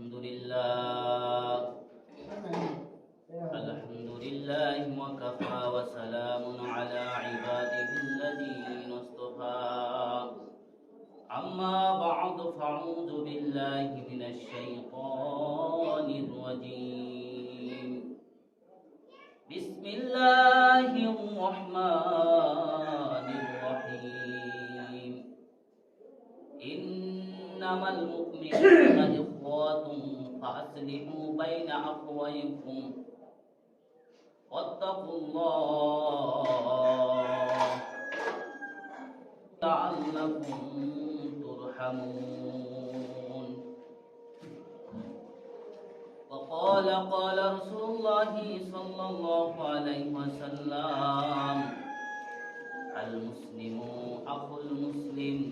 الحمد لله. الحمد لله وكفى وسلام على عباده الذين اصطفى. أما بعد فأعوذ بالله من الشيطان الرجيم. بسم الله الرحمن الرحيم. إنما المؤمنون فأصلحوا بين أخويكم. واتقوا الله لعلكم ترحمون. وقال قال رسول الله صلى الله عليه وسلم المسلم أخو المسلم.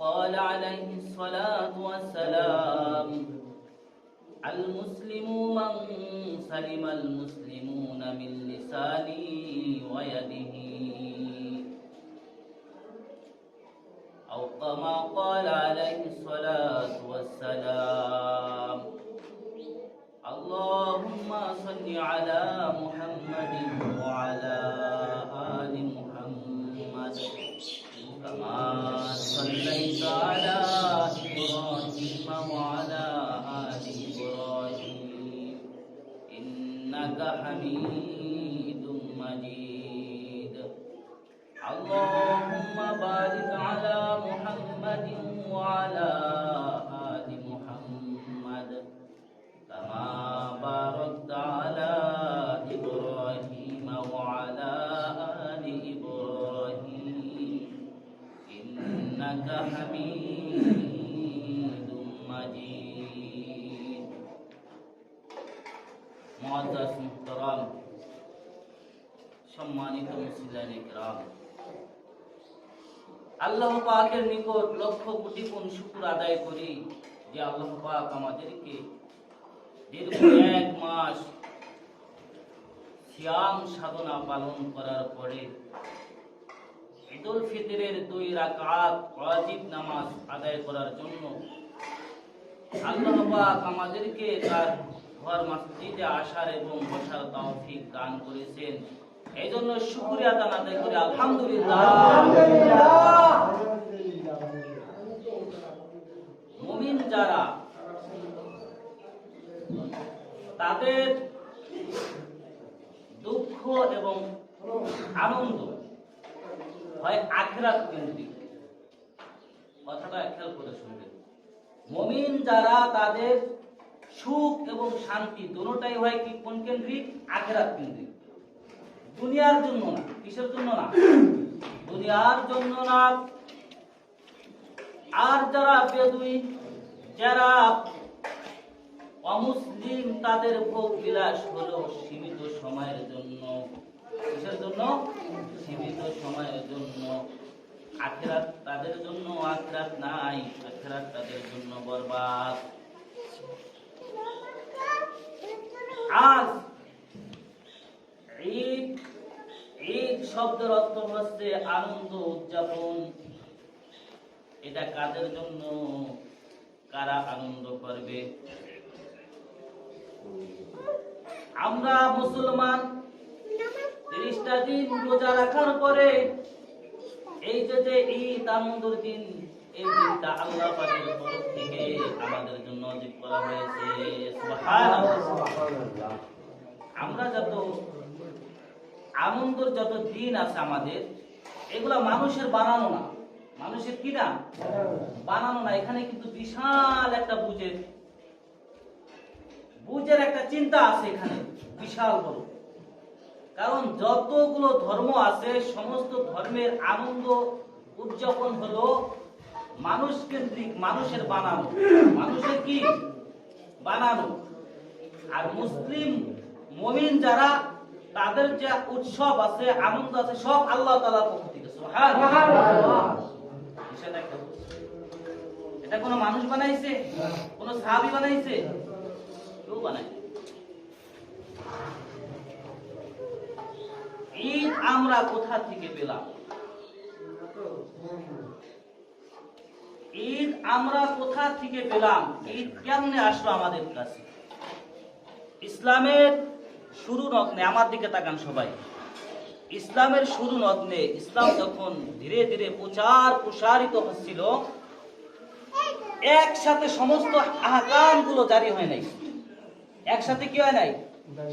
وقال عليه الصلاة والسلام المسلم من سلم المسلمون من لسانه ويده. أو كما قال عليه الصلاة والسلام اللهم صل على محمد সম্মানিত মুসলিম ইকরাম আল্লাহ পাকের নিকট লক্ষ কোটি কোন শুকুর আদায় করি যে আল্লাহ পাক আমাদেরকে দীর্ঘ এক মাস সিয়াম সাধনা পালন করার পরে ঈদুল ফিতরের দুই রাকাত ওয়াজিব নামাজ আদায় করার জন্য আল্লাহ পাক আমাদেরকে তার ঘর মসজিদে আসার এবং বসার তৌফিক দান করেছেন। এই জন্য শুকরিয়া দান আদায় করি আলহামদুলিল্লাহ। মুমিন যারা, তাদের দুঃখ এবং আনন্দ হয় আখরাত কেন্দ্রিক। কথাটা খেয়াল করে শুনবেন মমিন যারা তাদের সুখ এবং শান্তি দুটোটাই হয় কি কোন কেন্দ্রিক? আখেরাত কেন্দ্রিক। দুনিয়ার জন্য না, কিসের জন্য না? দুনিয়ার জন্য না। আর যারা বেদুই যারা অমুসলিম, তাদের ভোগ বিলাস হলো সীমিত সময়ের জন্য। কিসের জন্য, সীমিত সময়ের জন্য, আখেরাত তাদের জন্য, আখেরাত নাই, আখেরাত তাদের জন্য বরবাদ। আজ ঈদ ঈদ শব্দের অর্থ হচ্ছে আনন্দ উদযাপন। এটা কাদের জন্য? কারা আনন্দ করবে? আমরা মুসলমান তিরিশটা দিন রোজা রাখার পরে এই যে যে ঈদ আনন্দের দিন, এই যত দিন আছে আমাদের, এগুলা মানুষের বানানো না। মানুষের কি না? বানানো না। এখানে কিন্তু বিশাল একটা বুঝের বুঝের একটা চিন্তা আছে এখানে। বিশাল বড়। কারণ যতগুলো ধর্ম আছে, সমস্ত ধর্মের আনন্দ উদযাপন হলো মানুষ কেন্দ্রিক মানুষের বানানো। মানুষের কি? বানানো। আর মুসলিম মমিন যারা, তাদের যে উৎসব আছে, আনন্দ আছে, সব আল্লাহ তালার পক্ষ থেকে। এটা কোনো মানুষ বানাইছে? কোনো সাহাবি বানাইছে? কেউ বানাই ঈদ আমরা কোথা থেকে পেলাম? ঈদ আমরা কোথা থেকে পেলাম? ঈদ কেমনে আসলো আমাদের কাছে? ইসলামের শুরু নগ্নে, আমার দিকে তাকান সবাই। ইসলামের শুরু লগ্নে ইসলাম যখন ধীরে ধীরে প্রচার প্রসারিত হচ্ছিল, একসাথে সমস্ত আহকামগুলো জারি হয় নাই। একসাথে কি হয় নাই?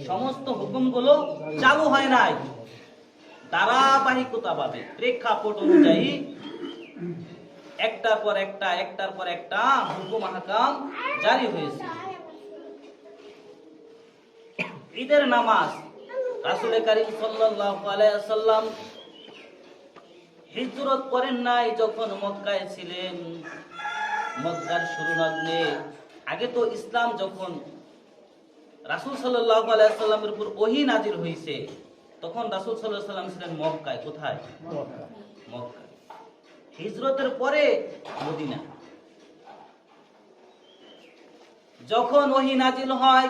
সমস্ত হুকুমগুলো চালু হয় নাই। ধারাবাহিকতা ভাবে প্রেক্ষাপট অনুযায়ী একটার পর একটা, একটার পর একটা হুকুম আহকাম জারি হয়েছে। ঈদের নামাজ, রাসুল করিম সাল্লাম হিজরত করেন নাই যখন মক্কায় ছিলেন। মক্কার শুরু লগ্নে আগে তো ইসলাম যখন রাসুল সাল্লাল্লাহু আলাইহি সাল্লামের উপর ওহী নাজির হয়েছে তখন রাসূল সাল্লাল্লাহু সাল্লাম ছিলেন মক্কায়। কোথায়? মক্কা। হিজরতের পরে মদিনা যখন ওহী নাজিল হয়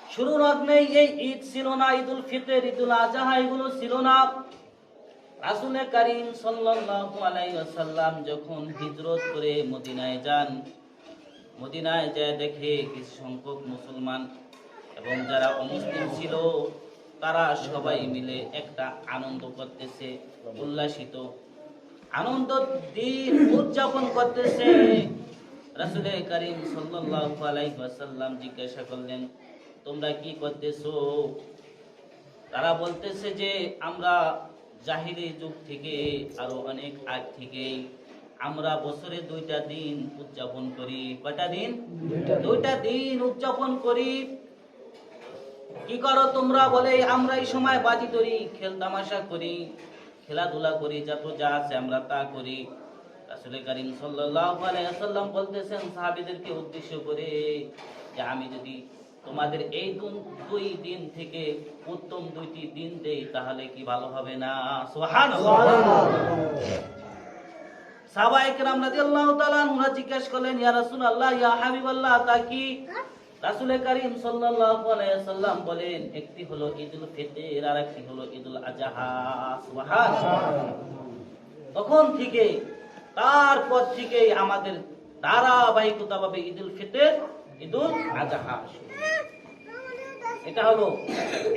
শুরু লগ্নে এই ঈদ ছিল না ঈদুল ফিতর ঈদুল আজহা এগুলো ছিল না। রাসূল করিম সাল্লাল্লাহু আলাইহি ওয়াসাল্লাম যখন হিজরত করে মদিনায় যান মদিনায় যায় দেখে কিছু সংখ্যক মুসলমান এবং যারা অমুসলিম ছিল তারা সবাই মিলে একটা আনন্দ করতেছে উল্লাসিত। আনন্দ দিন উদযাপন করতেছে। রাসূল করিম ওয়াসাল্লাম জিজ্ঞাসা করলেন তোমরা কি করতেছো? তারা বলতেছে যে আমরা জাহিরি যুগ থেকে আরও অনেক আগ থেকে আমরা বছরে দুইটা দিন উদযাপন করি। কয়টা দিন। দুইটা দিন উদযাপন করি। কি করো তোমরা বলে, আমরা এই সময় বাজি ধরি, খেল তামাশা করি, খেলাধুলা করি, যত যা আছে আমরা তা করি। আসলে করিম ওয়াসাল্লাম বলতেছেন, সাহাবীদেরকে উদ্দেশ্য করে যে, আমি যদি তোমাদের এই দুই দিন থেকে উত্তম দুইটি দিন দেই, তাহলে কি ভালো হবে না? সুবহানাল্লাহ। সাহাবায়ে কেরাম রাদিয়াল্লাহু তাআলা জিজ্ঞেস করলেন, ইয়া রাসূলুল্লাহ, ইয়া হাবিবাল্লাহ, তা কি? রাসূল করিম সাল্লাম বলেন, একটি হলো ঈদুল ফিতর আর একটি হলো আজহা, সুবহানাল্লাহ। তখন থেকে, তারপর থেকে আমাদের ধারাবাহিকতা ভাবে ঈদুল ফিতর আজহা। এটা হলো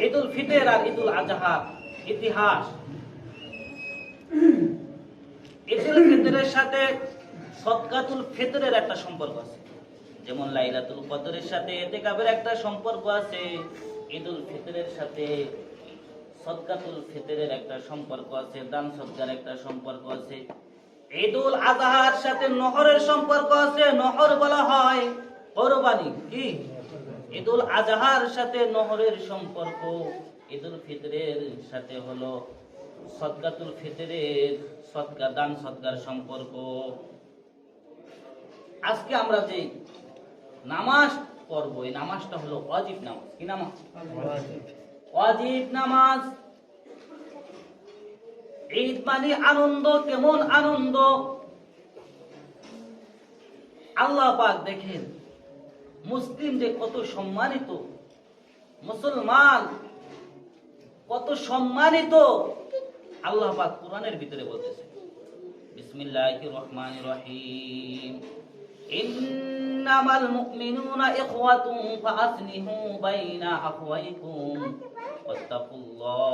ঈদুল ফিতর আর ঈদুল আজহার ইতিহাস। ঈদুল ফিতরের সাথে সদকাতুল ফিতরের একটা সম্পর্ক আছে। যেমন লাইলাতুল কদরের সাথে এতেকাবের একটা সম্পর্ক আছে, ঈদুল ফিতরের সাথে সদকাতুল ফিতরের একটা সম্পর্ক আছে, দান সদকার একটা সম্পর্ক আছে। ঈদুল আজহার সাথে নহরের সম্পর্ক আছে, নহর বলা হয় কোরবানি, কি? ঈদুল আজহার সাথে নহরের সম্পর্ক, ঈদুল ফিতরের সাথে হলো সদকাতুল ফিতরের সদকা, দান সদকার সম্পর্ক। আজকে আমরা যে নামাজ পড়ব। এই নামাজটা হলো অজিব নামাজ। কি নামাজ? অজিব নামাজ। ঈদ মানে আনন্দ কেমন আনন্দ? আল্লাহ পাক দেখেন মুসলিম যে কত সম্মানিত মুসলমান কত সম্মানিত আল্লাহ পাক কোরআনের ভিতরে বলতেছে বিসমিল্লাহির রহমানির রহিম। ইন্নামাল মুমিনুনা ইখওয়াতুন ফাআসলিহু বাইনা আখওয়াইকুম ওয়াত্তাকুল্লাহ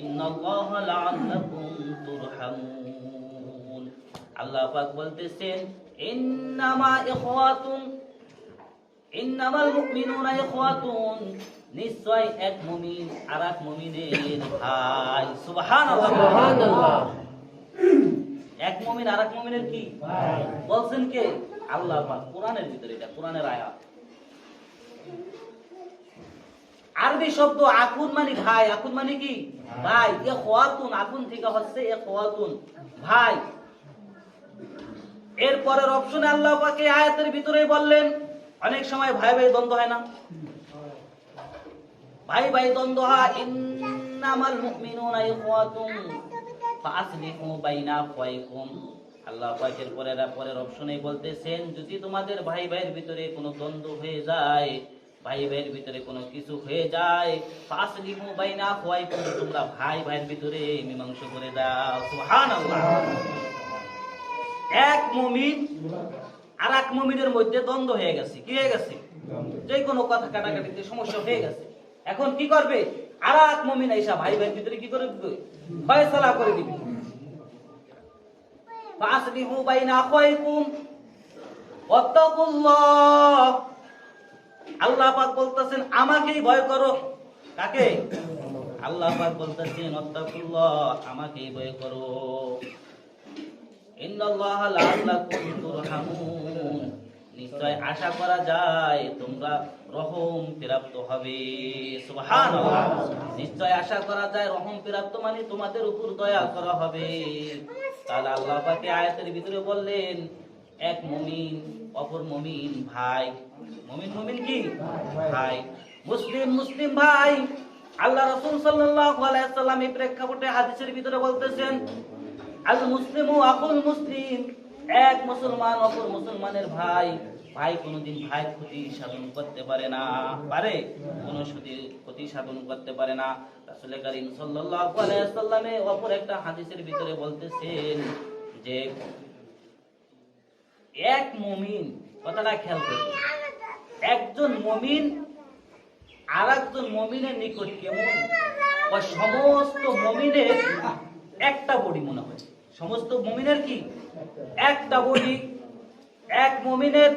ইন্নাল্লাহা লাআল্লাকুম তুরহামুন আল্লাহ পাক বলতেছেন ইন্নামা ইখওয়াতুন ইন্নামাল মুমিনুনা ইখওয়াতুন নিশ্চয় এক মুমিন আর এক মুমিনের ভাই। সুবহানাল্লাহ। সুবহানাল্লাহ। মুমিন আর এক মুমিনের কি? বলছেন কে? আল্লাহ কোরআনের ভিতরে এটা, কোরআনের আয়াত। আরবি শব্দ আকুন মানে ভাই, আকুন মানে কি? ভাই। এ খোয়াতুন আকুন থেকে হচ্ছে এ খোয়াতুন ভাই। এর পরের অপশনে আল্লাহ পাকে আয়াতের ভিতরে বললেন, অনেক সময় ভাই ভাই দ্বন্দ্ব হয় না। ভাই ভাই দ্বন্দ্ব হয়, ইন্নামাল মুমিনুনা ইখওয়াতুন। ফাসলিহু বাইনা আল্লাহ পাকের পরের পরের অপশনে বলতেছেন যদি তোমাদের ভাই ভাইয়ের ভিতরে কোনো দ্বন্দ্ব হয়ে যায় ভাই ভাইয়ের ভিতরে কোনো কিছু হয়ে যায় ফাসলিমু বাইনা খুয়াইকুম তোমরা ভাই ভাইয়ের ভিতরে মীমাংস করে দাও। সুবহানাল্লাহ। এক মুমিন আর এক মুমিনের মধ্যে দ্বন্দ্ব হয়ে গেছে। কি হয়ে গেছে? যে কোনো কথা কাটাকাটিতে সমস্যা হয়ে গেছে। এখন কি করবে? আর এক মুমিন আইসা ভাই ভাইয়ের ভিতরে কি করে দিবে ফয়সালা করে দিবে। ফাসলিহু বাইনা আখাইকুম। ওয়াত্তাকুল্লাহ। আল্লাহ পাক বলতেছেন, আমাকেই ভয় করো। কাকে? আল্লাহ পাক বলতেছেন, ওয়াত্তাকুল্লাহ, আমাকেই ভয় করো। ইন্নাল্লাহ লাআল্লাকুম তুরহামুন। নিশ্চয় আশা করা যায় তোমরা রহম প্রাপ্ত হবে। নিশ্চয় আশা করা যায় রহম প্রাপ্ত মানে তোমাদের উপর দয়া করা হবে। তাহলে আল্লাহ পাকে আয়াতের ভিতরে বললেন, এক মমিন, অপর মমিন ভাই। মমিন মমিন কি? ভাই। মুসলিম মুসলিম ভাই। আল্লাহ রাসূল সাল্লাম এই প্রেক্ষাপটে হাদিসের ভিতরে বলতেছেন, আল মুসলিম ও আকুল মুসলিম। এক মুসলমান অপর মুসলমানের ভাই ভাই কোনোদিন ভাই ক্ষতি সাধন করতে পারে না। পারে? কোন সুদি ক্ষতি সাধন করতে পারে না। রাসূল করিম সাল্লাল্লাহু আলাইহি সাল্লামে অপর একটা হাদিসের ভিতরে বলতেছেন যে, এক মুমিন, কথাটা খেয়াল করবে একজন মুমিন আর একজন মমিনের নিকট কেমন? বা সমস্ত মমিনের একটা বডি মনে হয়। সমস্ত মমিনের কি? একটা বডি, এক মমিনের,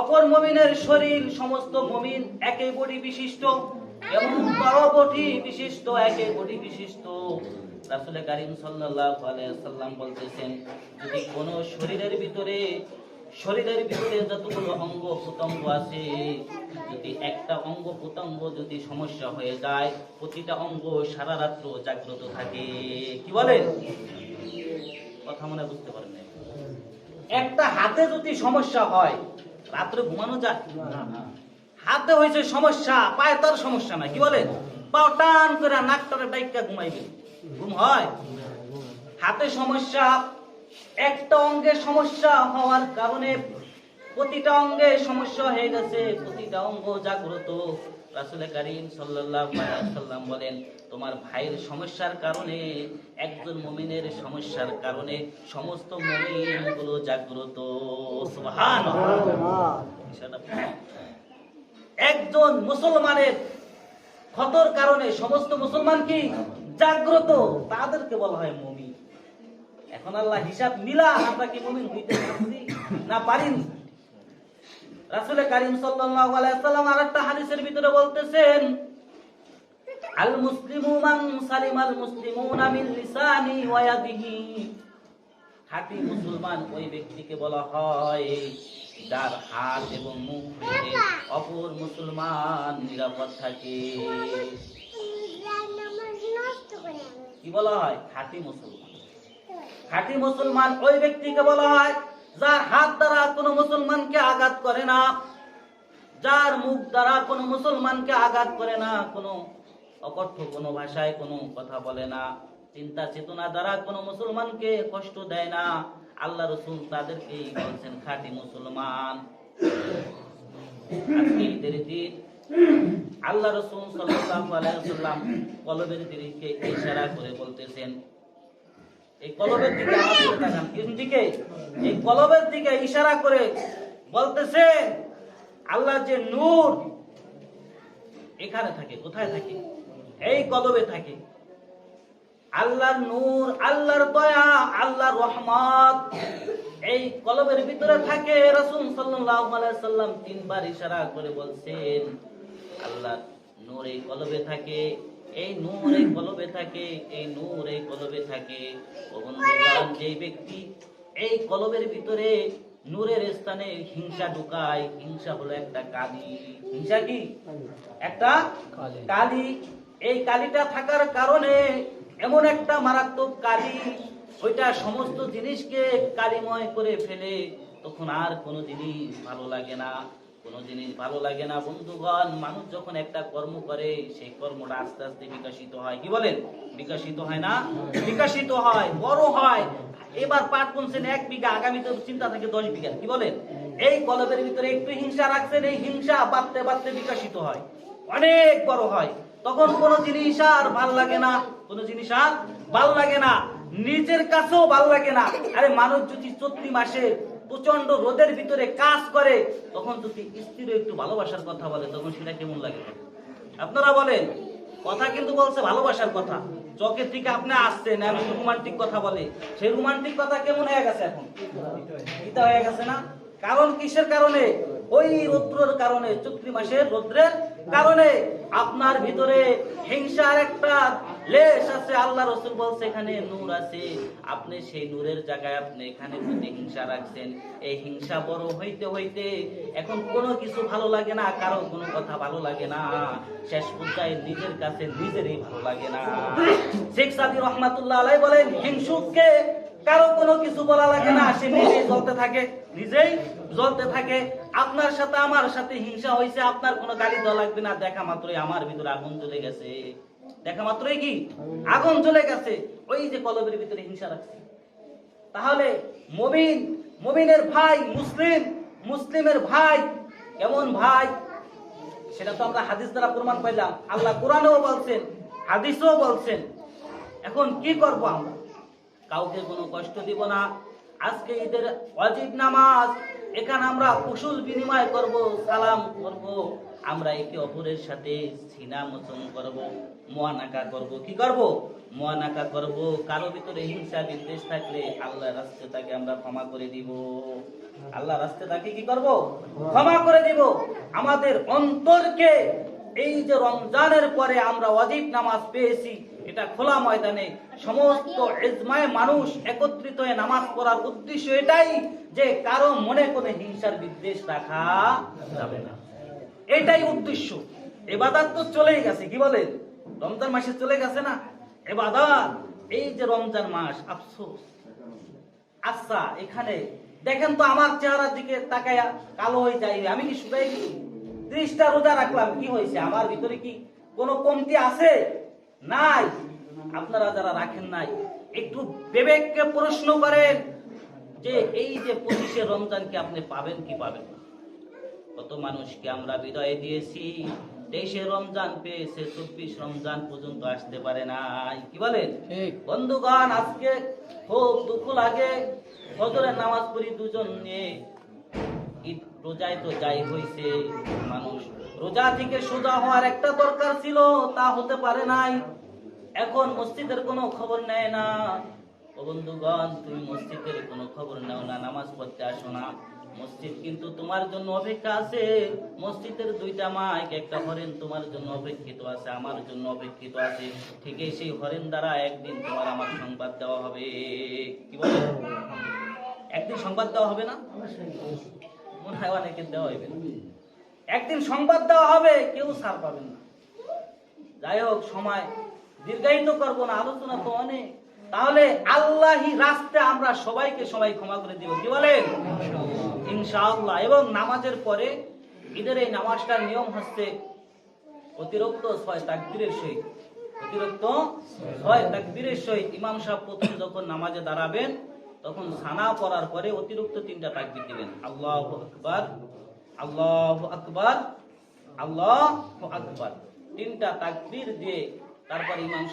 অপর মমিনের শরীর, সমস্ত মমিন একই বডি বিশিষ্ট এবং বডি বিশিষ্ট, একই বডি বিশিষ্ট। রাসূল কারীম আলাইহি সাল্লাম বলতেছেন, যদি কোনো শরীরের ভিতরে শরীরের ভিতরে যতগুলো অঙ্গ প্রত্যঙ্গ আছে, যদি একটা অঙ্গ প্রত্যঙ্গ যদি সমস্যা হয়ে যায়, প্রতিটা অঙ্গ সারা রাত্র জাগ্রত থাকে। কি বলেন? কথা মনে বুঝতে পারেন একটা হাতে যদি সমস্যা হয় রাত্রে ঘুমানো যায়? হাতে হয়েছে সমস্যা পায়ে তার সমস্যা নাই কি বলে পাও টান করে নাকটারে ডাইকা ঘুমাইবে। ঘুম হয়? হাতে সমস্যা একটা অঙ্গে সমস্যা হওয়ার কারণে প্রতিটা অঙ্গে সমস্যা হয়ে গেছে, প্রতিটা অঙ্গ জাগ্রত। রাসুল করিম সাল্লাম বলেন, তোমার ভাইয়ের সমস্যার কারণে, একজন মমিনের সমস্যার কারণে সমস্ত মুমিনগুলো জাগ্রত। একজন মুসলমানের ক্ষতর কারণে সমস্ত মুসলমান কি জাগ্রত? তাদেরকে বলা হয় মুমিন। এখন আল্লাহ হিসাব মিলা আমরা কি মুমিন হইতে পারছি? না পারিনি? রাসূল কারীম সাল্লাল্লাহু আলাইহি সাল্লাম আরেকটা হাদিসের ভিতরে বলতেছেন, আল মুসলিমু মান সালিমাল মুসলিমুনা মিন লিসানি ওয়া ইয়াদিহি। খাঁটি মুসলমান ওই ব্যক্তিকে বলা হয়, যার হাত এবং মুখ থেকে অপর মুসলমান নিরাপদ থাকে। কি বলা হয়? খাঁটি মুসলমান। খাঁটি মুসলমান ওই ব্যক্তিকে বলা হয় যার হাত দ্বারা কোনো মুসলমানকে আঘাত করে না, যার মুখ দ্বারা কোনো মুসলমানকে আঘাত করে না, কোনো অকথ্য কোনো ভাষায় কোনো কথা বলে না, চিন্তা চেতনা দ্বারা কোনো মুসলমানকে কষ্ট দেয় না, আল্লাহ রসুল তাদেরকেই বলছেন, খাঁটি মুসলমান। আল্লাহ রসুল ওয়াসাল্লাম কলবের দিকে ইশারা করে বলতেছেন এই কলবের দিকে ইশারা করে বলতেছে, আল্লাহ যে নূর এখানে থাকে, কোথায় থাকে? এই কলবে থাকে। আল্লাহর নূর, আল্লাহর দয়া, আল্লাহর রহমত, এই কলবের ভিতরে থাকে সাল্লাম তিনবার ইশারা করে বলছেন, আল্লাহ নূর এই কলবে থাকে। এই নূর এই কলবে থাকে এই নূর এই কলবে থাকে। যে ব্যক্তি এই কলবের ভিতরে নূরের স্থানে হিংসা ঢুকায় হিংসা হলো একটা কালি। হিংসা কি? একটা কালি। এই কালিটা থাকার কারণে এমন একটা মারাত্মক কালি ওইটা সমস্ত জিনিসকে কালিময় করে ফেলে তখন আর কোনো জিনিস ভালো লাগে না। কোনো জিনিস ভালো লাগে না। বন্ধুগণ, মানুষ যখন একটা কর্ম করে, সেই কর্মটা আস্তে আস্তে বিকশিত হয়। কি বলেন? বিকশিত হয় না? বিকশিত হয়, বড় হয়। এবার পাট বলছেন এক বিঘা, আগামীতে চিন্তা থাকে দশ বিঘা। কি বলেন? এই কলবের ভিতরে একটু হিংসা রাখছেন, এই হিংসা বাড়তে বাড়তে বিকশিত হয়। অনেক বড় হয়। তখন কোন জিনিস আর ভালো লাগে না। কোন জিনিস আর ভালো লাগে না। নিজের কাছেও ভালো লাগে না। আরে মানুষ যদি চৈত্রি মাসে প্রচণ্ড রোদের ভিতরে কাজ করে, তখন যদি স্ত্রীর একটু ভালোবাসার কথা বলে, তখন সেটা কেমন লাগে? আপনারা বলেন, কথা কিন্তু বলছে ভালোবাসার কথা। চকের থেকে আপনি আসছেন আমি রোমান্টিক কথা বলে, সেই রোমান্টিক কথা কেমন হয়ে গেছে এখন? এটা হয়ে গেছে না? কারণ কিসের কারণে? ওই রৌদ্রের কারণে, চৈত্রি মাসের রৌদ্রের কারণে। আপনার ভিতরে হিংসার একটা লেশ আছে, আল্লাহ রসুল বলছে, এখানে নূর আছে। আপনি সেই নূরের জায়গায় আপনি এখানে হিংসা রাখছেন। এই হিংসা বড় হইতে হইতে এখন কোনো কিছু ভালো লাগে না, কারও কোনো কথা ভালো লাগে না। শেষ পর্যায়ে নিজের কাছে নিজেরই ভালো লাগে না। শেখ সাদি রহমাতুল্লাহ আলাই বলেন, হিংসুককে কারও কোনো কিছু বলা লাগে না, সে নিজেই জ্বলতে থাকে, নিজেই জ্বলতে থাকে। আপনার সাথে, আমার সাথে হিংসা হয়েছে আপনার কোনো গালি দেওয়া লাগবে না। দেখা মাত্রই আমার ভিতরে আগুন জ্বলে গেছে। দেখা মাত্রই কি? আগুন জ্বলে গেছে। ওই যে কলবের ভিতরে হিংসা রাখছে। তাহলে মবিন মবিনের ভাই মুসলিম, মুসলিমের ভাই কেমন ভাই? সেটা তো আমরা হাদিস দ্বারা প্রমাণ পাইলাম। আল্লাহ কোরআনেও বলছেন, হাদিসও বলছেন। এখন কি করব আমরা? কাউকে কোনো কষ্ট দিব না। আজকে ঈদের অজিব নামাজ, এখানে আমরা কুশল বিনিময় করব, সালাম করব, আমরা একে অপরের সাথে সিনা মোচন করব, মোয়ানাকা করব। কি করব? মোয়ানাকা করব। কারও ভিতরে হিংসা বিদ্বেষ থাকলে আল্লাহ রাস্তে তাকে আমরা ক্ষমা করে দিব। আল্লাহ রাস্তে তাকে কি করব? ক্ষমা করে দিব। আমাদের অন্তরকে এই যে রমজানের পরে আমরা ওয়াজিব নামাজ পেয়েছি এটা খোলা ময়দানে সমস্ত ইজমায় মানুষ একত্রিত হয়ে নামাজ পড়ার উদ্দেশ্য এটাই যে কারও মনে কোনো হিংসার বিদ্বেষ রাখা যাবে না। এটাই উদ্দেশ্য। এবাদাত তো চলেই গেছে, কি বলে? রমজান মাসে চলে গেছে না? এবাদাত, এই যে রমজান মাস, আফসোস। আচ্ছা এখানে দেখেন তো আমার চেহারার দিকে তাকায়া কালো হয়ে যায়। আমি কি গেছি ত্রিশটা রোজা রাখলাম, কি হয়েছে? আমার ভিতরে কি কোনো কমতি আছে? নাই। আপনারা যারা রাখেন নাই একটু বিবেককে প্রশ্ন করেন যে এই যে পঁচিশে রমজানকে আপনি পাবেন কি পাবেন না? কত মানুষকে আমরা বিদায় দিয়েছি তেইশে রমজান পেয়েছে চব্বিশ রমজান পর্যন্ত আসতে পারে নাই। কি বলেন? বন্ধুগণ আজকে খুব দুঃখ লাগে ফজরের নামাজ পড়ি দুজন নিয়ে। ঈদ রোজায় তো যাই হইছে মানুষ রোজা থেকে সোজা হওয়ার একটা দরকার ছিল, তা হতে পারে নাই। এখন মসজিদের কোনো খবর নেয় না। বন্ধুগণ, তুমি মসজিদের কোনো খবর নাও না, নামাজ পড়তে আসো না। মসজিদ কিন্তু তোমার জন্য অপেক্ষা আছে। মসজিদের দুইটা মাইক, একটা হরেন তোমার জন্য অপেক্ষিত আছে, আমার জন্য অপেক্ষিত আছে। ঠিকই সেই হরেন দ্বারা একদিন তোমার আমার সংবাদ দেওয়া হবে। কি বলে? একদিন সংবাদ দেওয়া হবে না? মনে হয় অনেকের দেওয়া হবে না। একদিন সংবাদ দেওয়া হবে, কেউ ছাড় পাবেন না। যাই হোক, সময় দীর্ঘায়িত করব না, আলোচনা তো অনেক। তাহলে আল্লাহি রাস্তে আমরা সবাইকে সবাই ক্ষমা করে দিব। কি বলেন? ইনশাআল্লাহ। এবং নামাজের পরে ঈদের এই নামাজটার নিয়ম হচ্ছে অতিরিক্ত ছয় তাকবীরের সহিত। অতিরিক্ত ছয় তাকবীরের সহিত ইমাম সাহেব প্রথম যখন নামাজে দাঁড়াবেন, তখন সানা পড়ার পরে অতিরিক্ত তিনটা তাকবীর দিবেন। আল্লাহ আকবার। আল্লাহ আকবর, আল্লাহ আকবার। তিনটা তাকবীর দিয়ে তারপর ইমাম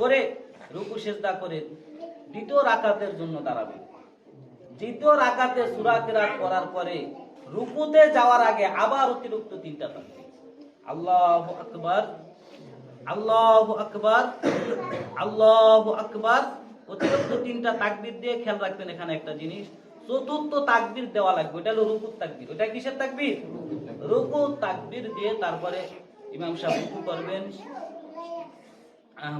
করে রুকু সেজদা করে দ্বিতীয় রাকাতের জন্য দাঁড়াবে। দ্বিতীয় রাকাতে সূরা কেরাত করার পরে রুকুতে যাওয়ার আগে আবার অতিরিক্ত তিনটা তাকবীর। আল্লাহু আকবার, আল্লাহু আকবর, আল্লাহু আকবার। অতিরিক্ত তিনটা তাকবির দিয়ে খেয়াল রাখবেন এখানে একটা জিনিস চতুর্থ তাকবির দেওয়া লাগবে। ওটা হলো রুকুর তাকবীর। ওটা কিসের তাকবীর? রুকু তাকবীর দিয়ে তারপরে ইমাম সাহেব রুকু করবেন।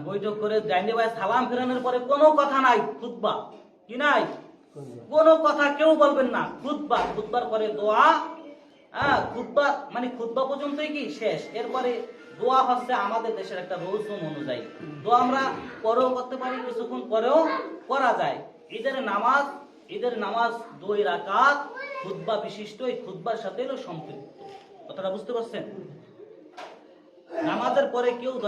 বৈঠক করে জাইনে ভাই সালাম ফেরানোর পরে কোনো কথা নাই, খুতবা। কি নাই? কোনো কথা কেউ বলবেন না, খুতবা। খুতবার পরে দোয়া। হ্যাঁ খুতবা মানে খুতবা পর্যন্তই কি? শেষ। এরপরে দোয়া হচ্ছে আমাদের দেশের একটা রৌসুম অনুযায়ী। দোয়া আমরা পরেও করতে পারি, কিছুক্ষণ পরেও করা যায়। ঈদের নামাজ ঈদের নামাজ দুই রাকাত খুদ্া বিশিষ্ট এই খুতবার সাথে সম্পৃক্ত। কথাটা বুঝতে পারছেন? নামাজের পরে কেউ